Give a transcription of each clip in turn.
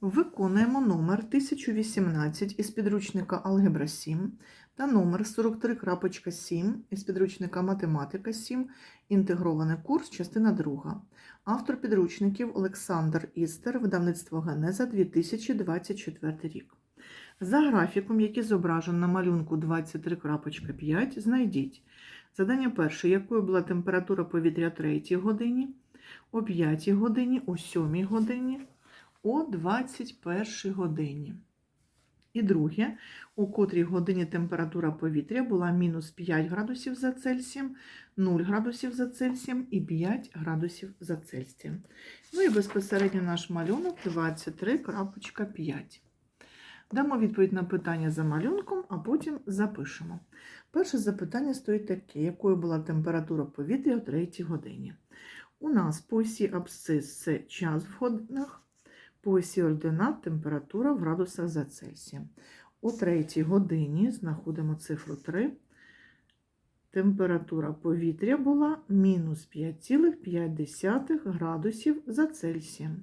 Виконуємо номер 1018 із підручника Алгебра 7 та номер 43.7 із підручника Математика 7, інтегрований курс, частина 2. Автор підручників Олександр Істер, видавництво Генеза 2024 рік. За графіком, який зображено на малюнку 23.5, знайдіть задання перше, якою була температура повітря о 3 годині, о 5 годині, о 7 годині, о 21 годині. І друге, у котрій годині температура повітря була мінус 5 градусів за Цельсієм, 0 градусів за Цельсієм і 5 градусів за Цельсієм. Ну і безпосередньо наш малюнок 23.5. Дамо відповідь на питання за малюнком, а потім запишемо. Перше запитання стоїть таке: якою була температура повітря о 3 годині? У нас по осі абсцис це час в годинах, по осі ординат температура в градусах за Цельсієм. О 3 годині знаходимо цифру 3. Температура повітря була мінус 5,5 градусів за Цельсієм.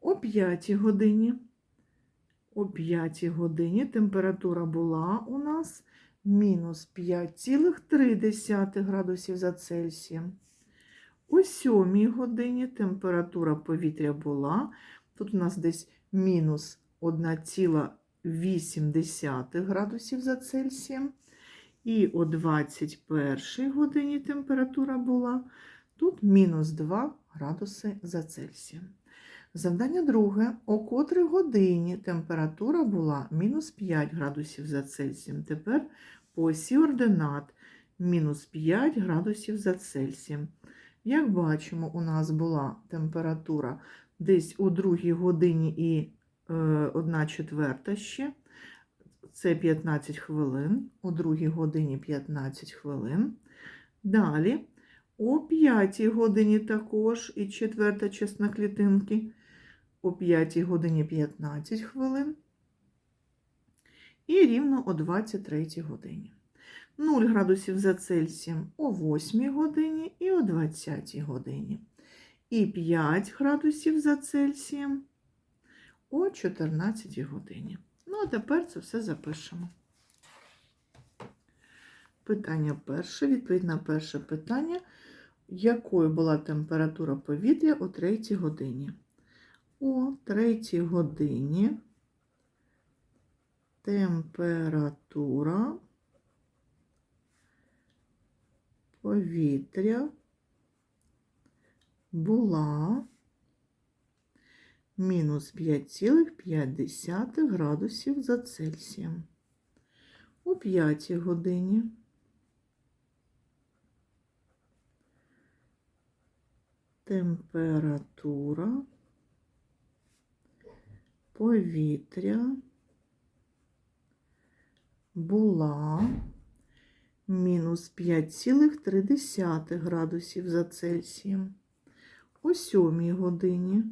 О 5 годині. О 5 годині температура була у нас мінус 5,3 градусів за Цельсієм. О 7 годині температура повітря була, тут у нас десь мінус 1,8 градусів за Цельсієм. І о 21 годині температура була, тут мінус 2 градуси за Цельсієм. Завдання друге. О котрій годині температура була мінус 5 градусів за Цельсієм. Тепер по осі ординат мінус 5 градусів за Цельсієм. Як бачимо, у нас була температура десь у другій годині і е, 1 четверта ще. Це 15 хвилин, у другій годині 15 хвилин. Далі о 5 годині також і четверта частина клітинки, о 5 годині 15 хвилин. І рівно о 23 годині. 0 градусів за Цельсієм о 8 годині і о 20 годині. І 5 градусів за Цельсієм о 14 годині. Ну, а тепер це все запишемо. Питання перше, відповідь на перше питання. Якою була температура повітря о 3 годині? О 3 годині температура повітря була мінус 5,5 градусів за Цельсієм. О 5 годині температура повітря була мінус 5,3 градусів за Цельсієм. О 7 годині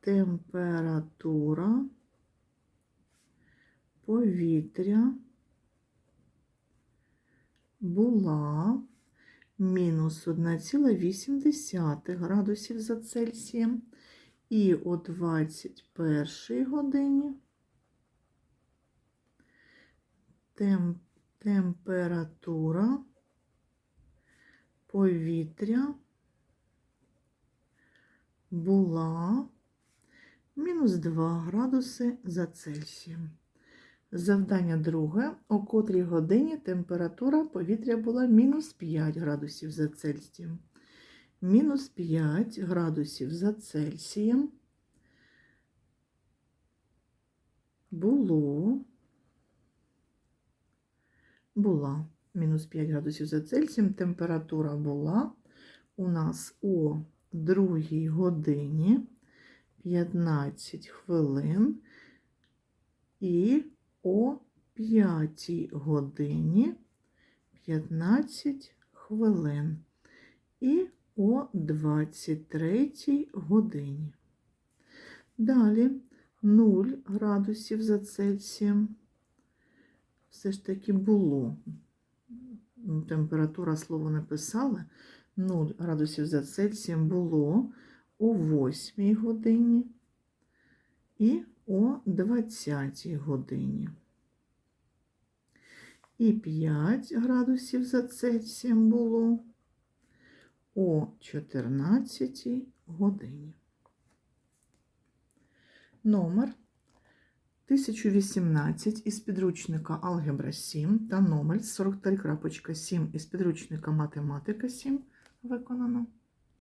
температура повітря була мінус 1,8 градусів за Цельсієм. І о 21 годині тем, температура повітря була мінус 2 градуси за Цельсієм. Завдання друге. О котрій годині температура повітря була мінус 5 градусів за Цельсієм. Мінус 5 градусів за Цельсієм було, була мінус 5 градусів за Цельсієм. Температура була у нас о 2 годині 15 хвилин і о 5 годині 15 хвилин і о 23 годині. Далі 0 градусів за Цельсієм. Все ж таки було. Температура слово написали 0 градусів за Цельсієм було о 8 годині і о 20 годині. І 5 градусів за Цельсієм було о 14 годині. Номер 1018 із підручника Алгебра 7 та номер 43.7 із підручника Математика 7 виконано.